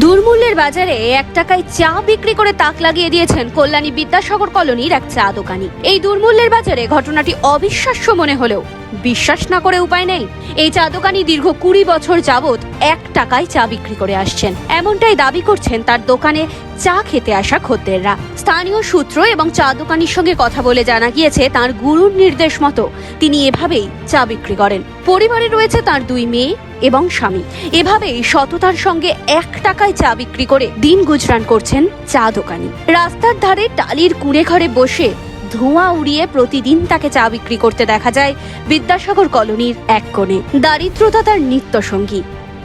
দুর্মূল্যের বাজারে এক টাকায় চা বিক্রি করে তাক লাগিয়ে দিয়েছেন কল্যাণী বিদ্যাসাগর কলোনির এক চা দোকানি। এই দুর্মূল্যের বাজারে ঘটনাটি অবিশ্বাস্য মনে হলেও বিশ্বাস না করে উপায় নেই। এই চা দোকানি দীর্ঘ কুড়ি বছর যাবৎ এক টাকায় চা বিক্রি করে আসছেন। এমনটাই দাবি করছেন তার দোকানে চা খেতে আসা খদ্দেররা। স্থানীয় সূত্র এবং চা দোকানির সঙ্গে কথা বলে জানা গিয়েছে, তার গুরুর নির্দেশ মতো তিনি এভাবেই চা বিক্রি করেন। পরিবারে রয়েছে তার দুই মেয়ে এবং স্বামী। এভাবেই সততার সঙ্গে এক টাকায় চা বিক্রি করে দিন গুজরান করছেন চা দোকানি রাস্তার ধারে টালির কুঁড়ে ঘরে বসে ধোঁয়া উড়িয়ে প্রতিদিন তাকে চা বিক্রি করতে দেখা যায় বিদ্যাসাগর কলোনির এক কোণে। দারিদ্রতা তার নিত্য সঙ্গী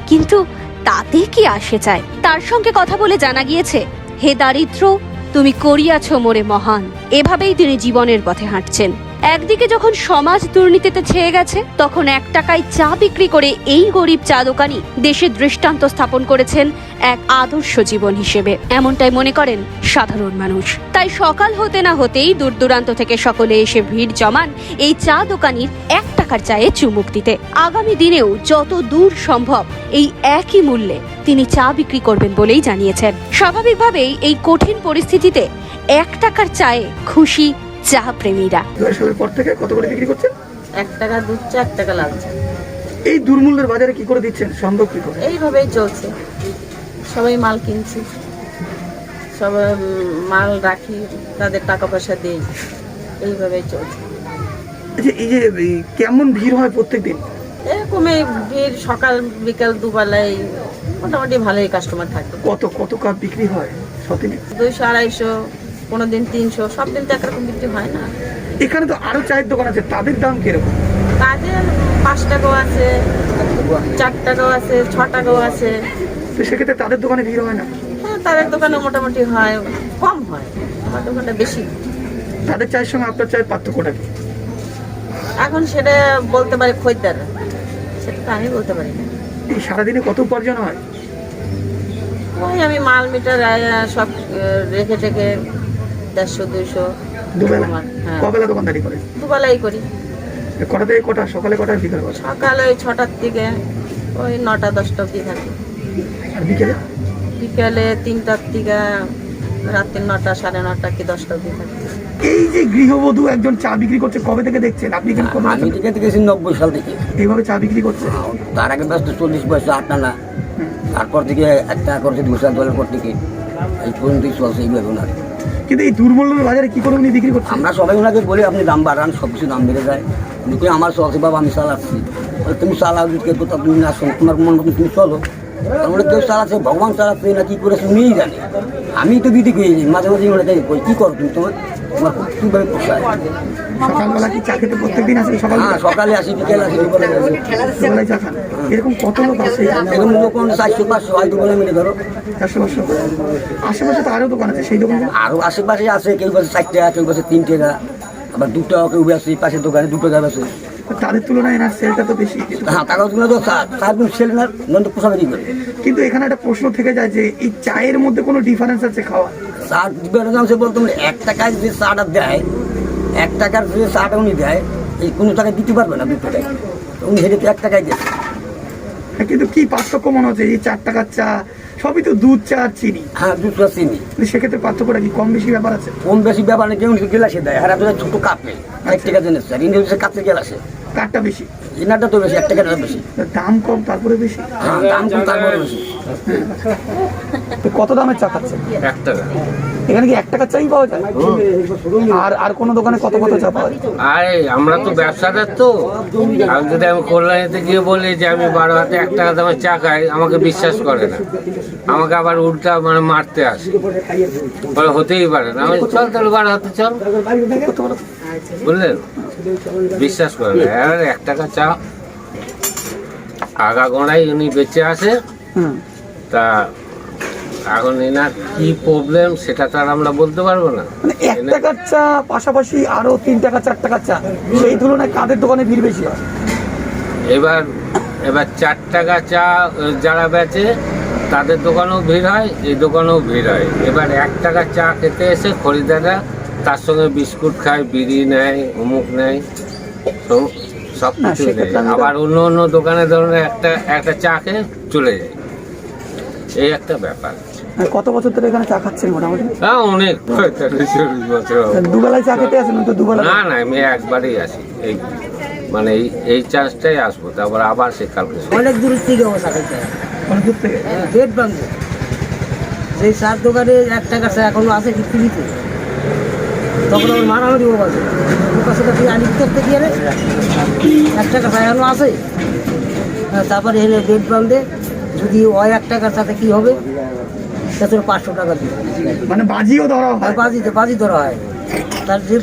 কিন্তু তাতে কি আসে চায়? তার সঙ্গে কথা বলে জানা গিয়েছে, হে দারিদ্র, তুমি করিয়াছ মোরে মহান। এভাবেই তিনি জীবনের পথে হাঁটছেন। একদিকে যখন সমাজ দুর্নীতিতে ছেয়ে গেছে, তখন এক টাকায় চা বিক্রি করে এই গরিব চা দোকানি দেশে দৃষ্টান্ত স্থাপন করেছেন এক আদর্শ জীবন হিসেবে। এমনটাই মনে করেন সাধারণ মানুষ। তাই সকাল হতে না হতেই দূর দূরান্ত থেকে সকলে এসে ভিড় জমান এই চা দোকানির এক টাকার চায়ে চুমুক দিতে। আগামী দিনেও যত দূর সম্ভব এই একই মূল্যে তিনি চা বিক্রি করবেন বলেই জানিয়েছেন। স্বাভাবিকভাবেই এই কঠিন পরিস্থিতিতে এক টাকার চায়ে খুশি চা প্রেমীরা। পর থেকে কত করে বিক্রি করছেন? এক টাকা দুধ চা এক টাকা লাগছে এই দুর্মূল্যের বাজারে কি করে দিচ্ছেন? সম্ভব কি করে? এইভাবেই চলছে। সবাই মাল কিনছি। সবাই মাল রাখি তাদের টাকা পয়সা দিই। এইভাবেই চলছে। আচ্ছা এই যে কেমন ভিড় হয় প্রত্যেক দিন এরকমই ভিড় সকাল বিকাল দুবেলায় মোটামুটি ভালোই কাস্টমার থাকে। কত কত কাপ বিক্রি হয় সতিনে? দুইশো আড়াইশো কোনো দিন তিনশো সব দিন তো একরকম বিক্রি হয় না। এখানে তো আরও চায়ের দোকান আছে তাদের দাম কীরকম? কাজের পাঁচ টাকাও আছে চার টাকাও আছে ছ টাকাও আছে। তো সেক্ষেত্রে তাদের দোকানে ভিড় হয় না? হ্যাঁ তাদের দোকানে মোটামুটি হয় কম হয় আমার দোকানটা বেশি। তাদের চায়ের সঙ্গে আপনার চায়ের পার্থক্যটা কি? এখন সেটা বলতে পারে খদ্দের সেটা তো আমি বলতে পারি না। এই সারাদিনে কত উপার্জন হয়? ওই আমি মাল মিটার সব রেখে টেখে দেড়শো দুইশো দুবেলা? হ্যাঁ। কবেলা দোকানদারি করে? দুবেলাই করি। কটা থেকে কটা? সকালে কটা বিকাল সকালে ওই ছটার থেকে ওই নটা দশটা অবধি থাকি। আর বিকেলে? বিকেলে তিনটার থেকে রাত্রি নটা সাড়ে নটা কি দশটা অবধি থাকি। এই যে গৃহবধূ একজন চা বিক্রি করছে কবে থেকে দেখছেন? আপনি এখানে কবে আমি থেকে দেখেছি নব্বই সাল থেকে। এইভাবে চা বিক্রি করছে? তার আগে ব্যস্ত চল্লিশ পয়সা আট আনা তারপর থেকে এক টাকা করেছে দুশো ডলার পর থেকে এই পর্যন্তই চলছে এইভাবে ওনার কিন্তু এই দুর্বলের বাজারে কী করে উনি বিক্রি করছেন? আমরা সবাই ওনাকে বলি আপনি দাম বাড়ান সব কিছু দাম বেড়ে যায়। কিন্তু আমার চলছে বাবা আমি চালাচ্ছি। তুমি চালাও তুমি না শোনো তোমার মন তুমি চলো। তারপরে কেউ চালাচ্ছে ভগবান চালাচ্ছে না কি করেছে উনিই জানে আমি তো দিদি কই মাঝে মাঝে ওনাকে কই কি করো তুমি তোমার? তোমার কীভাবে পোষায় সকালবেলা কি চা খেতে প্রত্যেকদিন আসে সকাল? হ্যাঁ সকালে আসি বিকেলে আসি আসি। এরকম কত লোক আছে? এরকম লোক চারশো পাঁচশো হয়তো বলে মিলে ধরো। চারশো পাঁচশো? আশেপাশে তো আরও দোকান আছে সেই দোকান? আরও আশেপাশে আছে কেউ ষাট টাকা কেউ বসে তিন টাকা আবার দু টাকা কেউ আছে পাশের দোকানে দু টাকা আছে তাদের তুলনায় এনার সেলটা তো বেশি। হ্যাঁ টাকা তুমি তো চার সেল না নন্দ পোষাবে কি করে? কিন্তু এখানে একটা প্রশ্ন থেকে যায় যে এই চায়ের মধ্যে কোনো ডিফারেন্স আছে খাওয়া চার দিবে না সে বলতো এক টাকায় যে চাটা দেয় এক টাকার যে চাটা উনি দেয় এই কোনো টাকা দিতে পারবে না দু টাকায়। তো উনি হেঁটে এক টাকায় দেয়। হ্যাঁ, কিন্তু কি পার্থক্য মনে হচ্ছে? এই চার টাকার চা সবই তো দুধ চা আর চিনি। হ্যাঁ দুধ চা চিনি। সেক্ষেত্রে পার্থক্যটা কি? কম বেশি ব্যাপার আছে? কম বেশি ব্যাপার নেই কেউ গেলাসে দেয়। আর আপনার ছোটো কাপে এক টাকা জেনে স্যার ইন্ডিয়া কাপে গেলাসে। কারটা বেশি? ইনারটা তো বেশি এক টাকাটা বেশি। দাম কম তারপরে বেশি? হ্যাঁ দাম কম তারপরে বেশি। তো কত দামের চা খাচ্ছেন? এক টাকা। এখানে কি এক টাকার চাই পাওয়া যায়? আর আর কোনো দোকানে কত কত চা পাওয়া যায় আরে আমরা তো ব্যবসাদার তো। আমি যদি আমি কল্যাণীতে গিয়ে বলি যে আমি বারো হাতে এক টাকা দামের চা খাই আমাকে বিশ্বাস করে না। আমাকে আবার উল্টা মানে মারতে আসে। বলে হতেই পারে না। আমি চল তাহলে বারো হাতে চল। বুঝলেন? বিশ্বাস করে না। এবার এক টাকা চা। আগা গোড়াই উনি বেঁচে আসে। তা এখন এনার কি প্রবলেম সেটা তো আর আমরা বলতে পারব না। মানে এক টাকার চা পাশাপাশি আরও তিন টাকা চার টাকার চা সেই তুলনায় কাদের দোকানে ভিড় বেশি হয়? এবার এবার চার টাকা চা যারা বেচে তাদের দোকানেও ভিড় হয় এই দোকানেও ভিড় হয়। এবার এক টাকা চা খেতে এসে খরিদ্দাররা তার সঙ্গে বিস্কুট খায় বিড়ি নেয় অমুক নেয় সব- কিছু নেয়। আবার অন্য অন্য দোকানে ধরুন একটা একটা চা খেয়ে চলে যায়। এই একটা ব্যাপার। কত বছর ধরে এখানে চা খাচ্ছেন মোটামুটি? হ্যাঁ অনেক। দুবেলায় চা খেতে আসেন তো দুবেলা? না না আমি একবারই আসি। এই মানে এই এই চান্সটাই আসব তারপর আবার সে কালকে অনেক দূর থেকে বসা অনেক দূর থেকে? পেট ভাঙবে সেই সার দোকানে এক টাকা চা এখনও আছে পৃথিবীতে তখন আমার মারামারি ও আছে কাছে তুই আনি করতে গিয়ে এক টাকা চা এখনও আছে। হ্যাঁ, তারপরে এনে পেট বাঁধে যদি ওই এক টাকার সাথে কি হবে? তা তোর পাঁচশো টাকা দিবে মানে বাজিও ধরা হয়। বাজিতে বাজি ধরা হয়। তার যে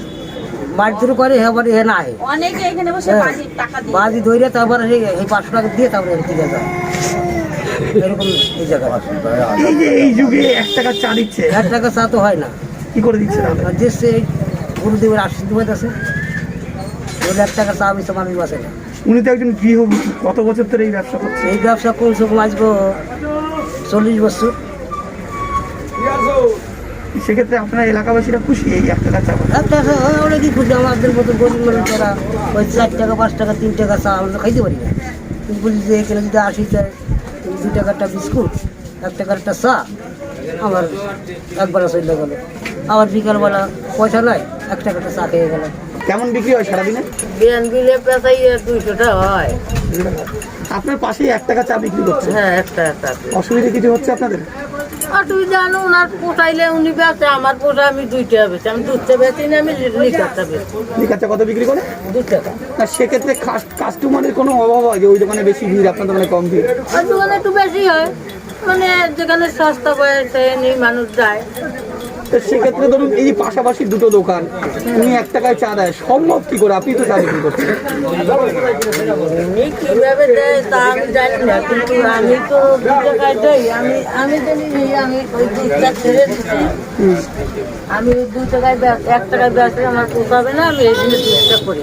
বাড়ি ধরে করে হে বাড়ি হে না আহে অনেকে এখানে বসে হ্যাঁ। টাকা দিয়ে। বাজি ধরে তারপরে এই- এই পাঁচশো টাকা দিয়ে তারপরে দিকে যায়। এরকম এই জায়গায় এই যে এই যুগে এক টাকা চা দিচ্ছে। এক টাকা চা তো হয় না। কি করে দিচ্ছে আর যে সে গুরুদেবের আশীর্বাদ আছে ওই এক টাকা চা বেশি মানুষ বাসে না। উনি তো একজন গৃহবধূ কত বছর ধরে এই ব্যবসা করছে? এই ব্যবসা কম আজকে চল্লিশ বছর। সেক্ষেত্রে আপনার এলাকাবাসীরা খুশি এই এক টাকা চা অনেকই খুশি। আমাদের মতো গরিব মানুষ যারা ওই চার টাকা পাঁচ টাকা তিন টাকা চা আমরা খাইতে পারি না। কিন্তু বলি যে এখানে যদি যায় দু টাকার একটা বিস্কুট এক টাকার একটা চা আমার একবার চলে গেল। আবার বিকালবেলা পয়সা নাই এক টাকাটা চা খেয়ে গেলাম। কেমন বিক্রি হয় সারাদিনে? বিয়ান বিলে পেতাই দুইশো টাকা হয়। আপনার পাশেই এক টাকা চা বিক্রি করছে হ্যাঁ একটা একটা। অসুবিধা কিছু হচ্ছে আপনাদের? অসুবিধা জানো ওনার পোষাইলে উনি বেচে আমার পোষা আমি দুইটা বেঁচে। আমি দুধটা বেচি না আমি লিকারটা বেচি। লিকারটা কত বিক্রি করে? দু টাকা না সেক্ষেত্রে কাস্টমারের কোনো অভাব হয় যে ওই দোকানে বেশি ভিড় আপনার দোকানে কম ভিড়? ওই দোকানে একটু বেশি হয়। মানে যেখানে সস্তা পায় নেই মানুষ যায় তো সেক্ষেত্রে ধরুন এই পাশাপাশি দুটো দোকান, উনি এক টাকায় চা দেয়, সম্ভব কি করে? আপনি তো চা বিক্রি করছেন। আমি না, কিন্তু আমি তো দু টাকায় আমি আমি দু টাকায় এক টাকায় বেচলে আমার পোষাবে না, আমি এই জন্য দুধটা করি।